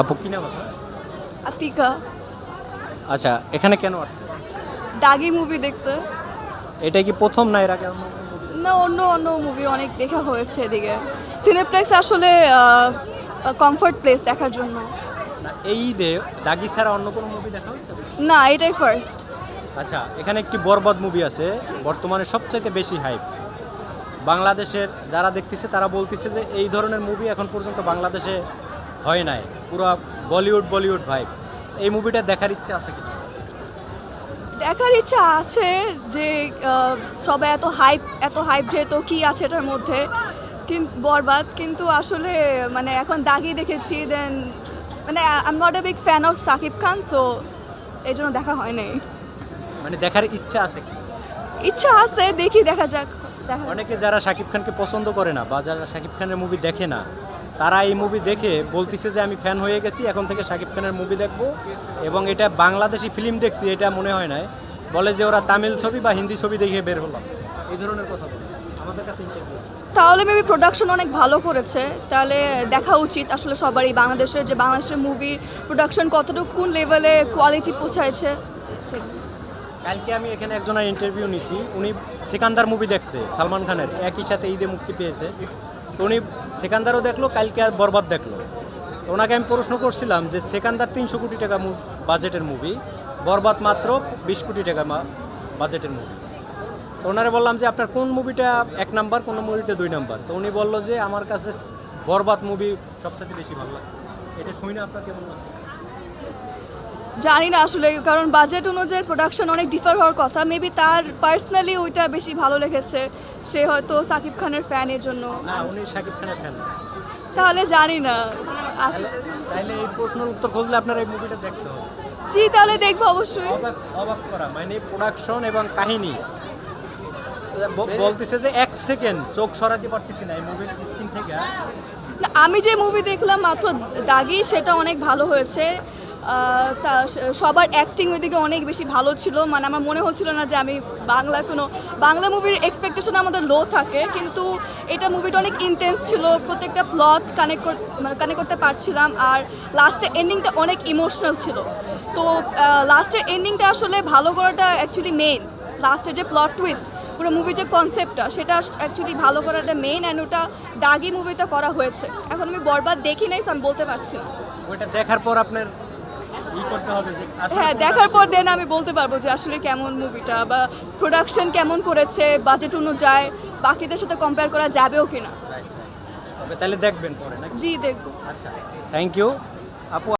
আপু? কি নাম আপনার? আতিকা। আচ্ছা এখানে কেন আসছে? দাগি মুভি দেখতে। এটা কি প্রথম না এর আগে? না অন্য অন্য মুভি অনেক দেখা হয়েছে এদিকে। সিনেপ্লেক্স আসলে কমফর্ট প্লেস দেখার জন্য। এই ঈদে দাগি ছাড়া অন্য কোনো মুভি দেখা হয়েছে? না এটাই ফার্স্ট আচ্ছা এখানে একটি বরবাদ মুভি আছে বর্তমানে সবচাইতে বেশি হাইপ বাংলাদেশের যারা দেখতেছে তারা বলতেছে যে এই ধরনের মুভি এখন পর্যন্ত বাংলাদেশে হয় নাই। পুরো বলিউড বলিউড ভাইব। এই মুভিটা দেখার ইচ্ছা আছে কি দেখার ইচ্ছা আছে যে সবাই এত হাইপ এত হাইপ যেহেতু কি আছে এটার মধ্যে কিন্তু বরবাদ। কিন্তু আসলে মানে এখন দাগি দেখেছি দেন মানে I am not a big fan of Shakib Khan so এই জন্য দেখা হয় নাই। মানে দেখার ইচ্ছা আছে ইচ্ছা আছে দেখি দেখা যাক অনেকে যারা শাকিব খানকে পছন্দ করে না বা যারা শাকিব খানের মুভি দেখে না তারা এই মুভি দেখে বলতেছে যে আমি ফ্যান হয়ে গেছি এখন থেকে শাকিব খানের মুভি দেখব। এবং এটা বাংলাদেশি ফিল্ম দেখছি এটা মনে হয় না বলে যে ওরা তামিল ছবি বা হিন্দি ছবি দেখে বের হলাম। এই ধরনের কথা বলে। আমাদের কাছে তাহলে মেবি প্রোডাকশন অনেক ভালো করেছে তাহলে দেখা উচিত আসলে সবারই বাংলাদেশের যে বাংলাদেশের মুভি প্রোডাকশন কতটুকু কোন লেভেলে কোয়ালিটি পৌঁছাইছে কালকে আমি এখানে একজনের ইন্টারভিউ নিছি উনি সেকান্দার মুভি দেখছে সালমান খানের। একই সাথে ঈদে মুক্তি পেয়েছে। তো উনি সেকান্দারও দেখল, কালকে আর বরবাদ দেখল। ওনাকে আমি প্রশ্ন করছিলাম যে সেকান্দার তিনশো কোটি টাকা বাজেটের মুভি বরবাদ মাত্র বিশ কোটি টাকা বাজেটের মুভি তো ওনারে বললাম যে আপনার কোন মুভিটা এক নাম্বার কোন মুভিটা দুই নাম্বার তো উনি বলল যে আমার কাছে বরবাদ মুভি সবচেয়ে বেশি ভালো লাগছে। এটা শুনি আপনার কেমন লাগছে? জানি না আসলে কারণ বাজেট অনুযায়ী প্রোডাকশন অনেক ডিফার হওয়ার কথা। মেবি তার পার্সোনালি ওইটা বেশি ভালো লেগেছে। সে হয়তো সাকিব খানের ফ্যান এর জন্য। উনি শাকিব খানের ফ্যান তাহলে জানি না। আসলে তাহলে এই প্রশ্নের উত্তর খুঁজলে আপনার এই মুভিটা দেখতে হবে। জি তাহলে দেখব অবশ্যই। অবাক অবাক করা মানে প্রোডাকশন এবং কাহিনী। বলতেছে যে এক সেকেন্ড চোখ সরাতে পারতেছি না এই মুভির স্ক্রিন থেকে। আমি যে মুভি দেখলাম মাত্র দাগি সেটা অনেক ভালো হয়েছে। তা সবার অ্যাক্টিং ওইদিকে অনেক বেশি ভালো ছিল। মানে আমার মনে হচ্ছিল না যে আমি বাংলা কোনো, বাংলা মুভির এক্সপেকটেশন আমাদের লো থাকে, কিন্তু এটা মুভিটা অনেক ইন্টেন্স ছিল। প্রত্যেকটা প্লট কানেক্ট কানেক্ট করতে পারছিলাম, আর লাস্টের এন্ডিংটা অনেক ইমোশনাল ছিল। তো লাস্টের এন্ডিংটা আসলে ভালো করাটা অ্যাকচুয়ালি মেইন লাস্টের যে প্লট টুইস্ট পুরো মুভির যে কনসেপ্টটা সেটা অ্যাকচুয়ালি ভালো করাটা মেইন অ্যান্ড ওটা দাগি মুভিটা করা হয়েছে। এখন আমি বরবাদ দেখি নাই আমি বলতে পারছি না। ওইটা দেখার পর আপনার হ্যাঁ দেখার পর দেন আমি বলতে পারব যে আসলে কেমন মুভিটা বা প্রোডাকশন কেমন করেছে বাজেট অনুযায়ী বাকিদের সাথে কম্পেয়ার করা যাবেও কিনা. তাহলে দেখবেন পরে জি দেখব। আচ্ছা থ্যাংক ইউ আপু